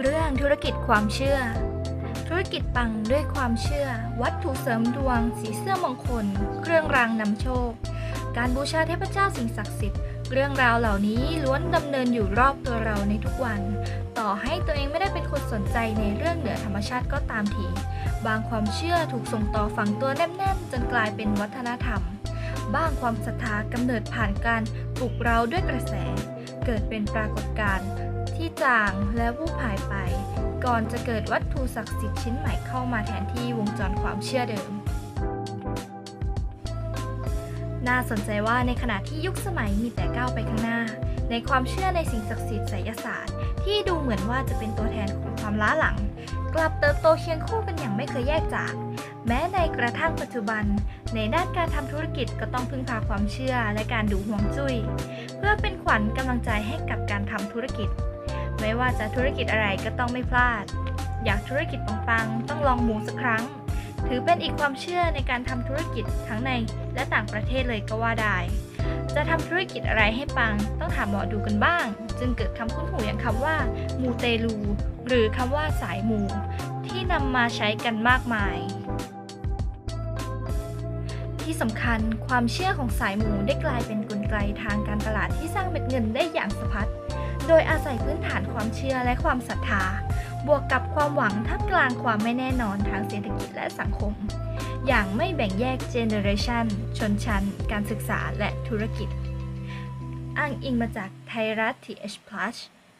เรื่องธุรกิจความเชื่อ ธุรกิจปังด้วยความเชื่อ วัตถุเสริมดวง สีเสื้อมงคล เครื่องรางนำโชค การบูชาเทพเจ้าสิ่งศักดิ์สิทธิ์ เรื่องราวเหล่านี้ล้วนดำเนินอยู่รอบตัวเราในทุกวัน ต่อให้ตัวเองไม่ได้เป็นคนสนใจในเรื่องเหนือธรรมชาติก็ตามที บางความเชื่อถูกส่งต่อฝังตัวแน่นๆ จนกลายเป็นวัฒนธรรม บ้างความศรัทธากำเนิดผ่านการปลุกเราด้วยกระแส เกิดเป็นปรากฏการณ์ ที่จางและวูบหายไป ก่อนจะเกิดวัตถุศักดิ์สิทธิ์ชิ้นใหม่เข้ามาแทนที่วงจรความเชื่อเดิม น่าสนใจว่าในขณะที่ยุคสมัยมีแต่ก้าวไปข้างหน้า ในความเชื่อในสิ่งศักดิ์สิทธิ์ไสยศาสตร์ ที่ดูเหมือนว่าจะเป็นตัวแทนของความล้าหลัง กลับเติบโตเคียงคู่กันอย่างไม่เคยแยกจากแม้ในกระทั่งปัจจุบัน ในด้านการทำธุรกิจก็ต้องพึ่งพาความเชื่อและการดูห่วงจุ้ย เพื่อเป็นขวัญกำลังใจให้กับการทำธุรกิจ ไม่ว่าจะธุรกิจอะไรก็ต้องไม่พลาด อยากธุรกิจปังๆต้องลองหมูสักครั้ง ถือเป็นอีกความเชื่อในการทำธุรกิจทั้งในและต่างประเทศเลยก็ว่าได้ จะทำธุรกิจอะไรให้ปัง ต้องถามหมอดูกันบ้าง จึงเกิดคำคุ้นหูอย่างคำว่ามูเตลู หรือคำว่าสายมู ที่นำมาใช้กันมากมายที่สำคัญความเชื่อของสายหมูได้กลายเป็นกลไกทางการตลาดที่สร้างเม็ดเงินได้อย่างสะพัด โดยอาศัยพื้นฐานความเชื่อและความศรัทธา บวกกับความหวังท่ามกลางความไม่แน่นอนทางเศรษฐกิจและสังคม อย่างไม่แบ่งแยกเจเนอเรชันชนชั้น การศึกษาและธุรกิจ อ้างอิงมาจากไทยรัฐ TH Plus